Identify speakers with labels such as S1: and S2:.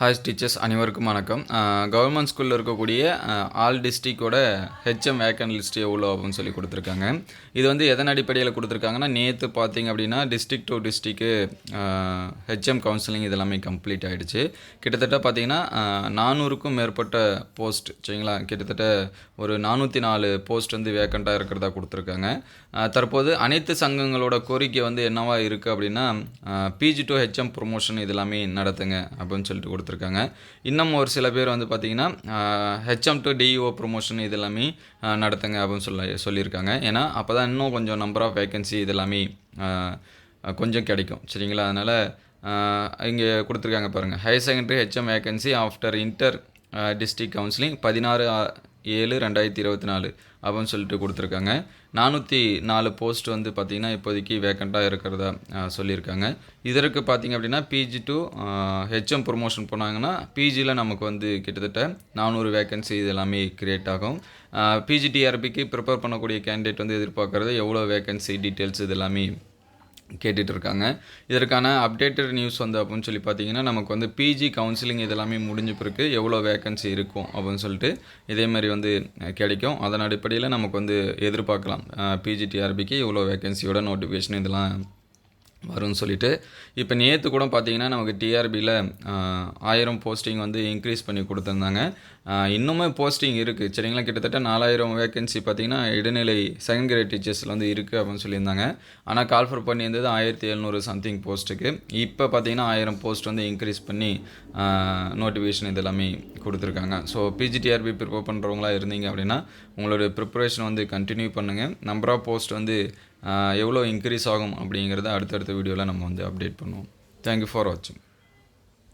S1: Hi teachers அனைவருக்கும் வணக்கம். Government ஸ்கூலில் இருக்கக்கூடிய ஆல் டிஸ்ட்ரிக்டோட ஹெச்எம் வேக்கன் லிஸ்ட் எவ்வளோ அப்படின்னு சொல்லி கொடுத்துருக்காங்க. இது வந்து எதன் அடிப்படையில் கொடுத்துருக்காங்கன்னா நேற்று பார்த்தீங்க அப்படின்னா டிஸ்ட்ரிக்ட் டு டிஸ்ட்ரிக்கு ஹெச்எம் கவுன்சிலிங் இதெல்லாமே கம்ப்ளீட் ஆகிடுச்சு கிட்டத்தட்ட பார்த்தீங்கன்னா நானூறுக்கும் மேற்பட்ட போஸ்ட் சரிங்களா? கிட்டத்தட்ட ஒரு நானூற்றி நாலு போஸ்ட் வந்து வேக்கண்ட்டாக இருக்கிறதா கொடுத்துருக்காங்க. தற்போது அனைத்து சங்கங்களோட கோரிக்கை வந்து என்னவாக இருக்குது அப்படின்னா பிஜி டு ஹெச்எம் ப்ரொமோஷன் இதெல்லாமே நடத்துங்க அப்படின்னு சொல்லிட்டு கொடுத்துருக்காங்க. இன்னும் ஒரு சில பேர் வந்து பார்த்திங்கன்னா ஹெச்எம் டு டிஇஓ ப்ரொமோஷன் இதெல்லாமே எல்லாமே நடத்துங்க அப்படின்னு சொல்ல சொல்லியிருக்காங்க. ஏன்னா அப்போ தான் இன்னும் கொஞ்சம் நம்பர் ஆஃப் வேகன்சி இதெல்லாமே கொஞ்சம் கிடைக்கும். சரிங்களா? அதனால் இங்கே கொடுத்துருக்காங்க பாருங்கள் higher secondary HM vacancy after inter district counselling பதினாறு ஏழு ரெண்டாயிரத்தி இருபத்தி நாலு அப்படின்னு சொல்லிட்டு கொடுத்துருக்காங்க. நானூற்றி நாலு போஸ்ட் வந்து பார்த்திங்கன்னா இப்போதைக்கு வேக்கண்ட்டாக இருக்கிறதா சொல்லியிருக்காங்க. இதற்கு பார்த்திங்க அப்படின்னா பிஜி டு ஹெச்எம் ப்ரொமோஷன் போனாங்கன்னா பிஜியில் நமக்கு வந்து கிட்டத்தட்ட நானூறு வேக்கன்சி இது எல்லாமே க்ரியேட் ஆகும். பிஜிடிஆர்பிக்கு ப்ரிப்பேர் பண்ணக்கூடிய கேண்டிடேட் வந்து எதிர்பார்க்குறது எவ்வளோ வேகன்சி டீட்டெயில்ஸ் இது எல்லாமே கேட்டுட்டு இருக்காங்க இதற்கான அப்டேட்டட் நியூஸ் வந்து அப்படின்னு சொல்லி பார்த்தீங்கன்னா நமக்கு வந்து பிஜி கவுன்சிலிங் இதெல்லாமே முடிஞ்ச பிறகு எவ்வளோ வேகன்சி இருக்கும் அப்படின்னு சொல்லிட்டு இதே மாதிரி வந்து கிடைக்கும். அதன் அடிப்படையில் நமக்கு வந்து எதிர்பார்க்கலாம். பிஜிடிஆர்பிக்கு எவ்வளோ வேகன்சியோட நோட்டிஃபிகேஷன் இதெல்லாம் வரும்னு சொல்லிட்டு இப்போ நேற்று கூட பார்த்தீங்கன்னா நமக்கு டிஆர்பியில் ஆயிரம் போஸ்டிங் வந்து இன்க்ரீஸ் பண்ணி கொடுத்துருந்தாங்க. இன்னுமே போஸ்டிங் இருக்குது சரிங்களா? கிட்டத்தட்ட நாலாயிரம் வேகன்சி பார்த்தீங்கன்னா இடைநிலை செகண்ட் கிரேட் டீச்சர்ஸில் வந்து இருக்குது அப்படின்னு சொல்லியிருந்தாங்க. ஆனால் கால்ஃபர் பண்ணியிருந்தது ஆயிரத்தி எழுநூறு சம்திங் போஸ்ட்டுக்கு இப்போ பார்த்தீங்கன்னா ஆயிரம் போஸ்ட் வந்து இன்க்ரீஸ் பண்ணி நோட்டிஃபிகேஷன் இது எல்லாமே கொடுத்துருக்காங்க. ஸோ பிஜிடிஆர்பி ப்ரிப்பேர் பண்ணுறவங்களா இருந்தீங்க அப்படின்னா உங்களோட ப்ரிப்பரேஷன் வந்து கண்டினியூ பண்ணுங்கள் நம்பர் ஆஃப் போஸ்ட் வந்து எவ்வளோ இன்க்ரீஸ் ஆகும் அப்படிங்கிறத அடுத்தடுத்த வீடியோவில் நம்ம வந்து அப்டேட் பண்ணுவோம். தேங்க்யூ ஃபார் வாட்சிங்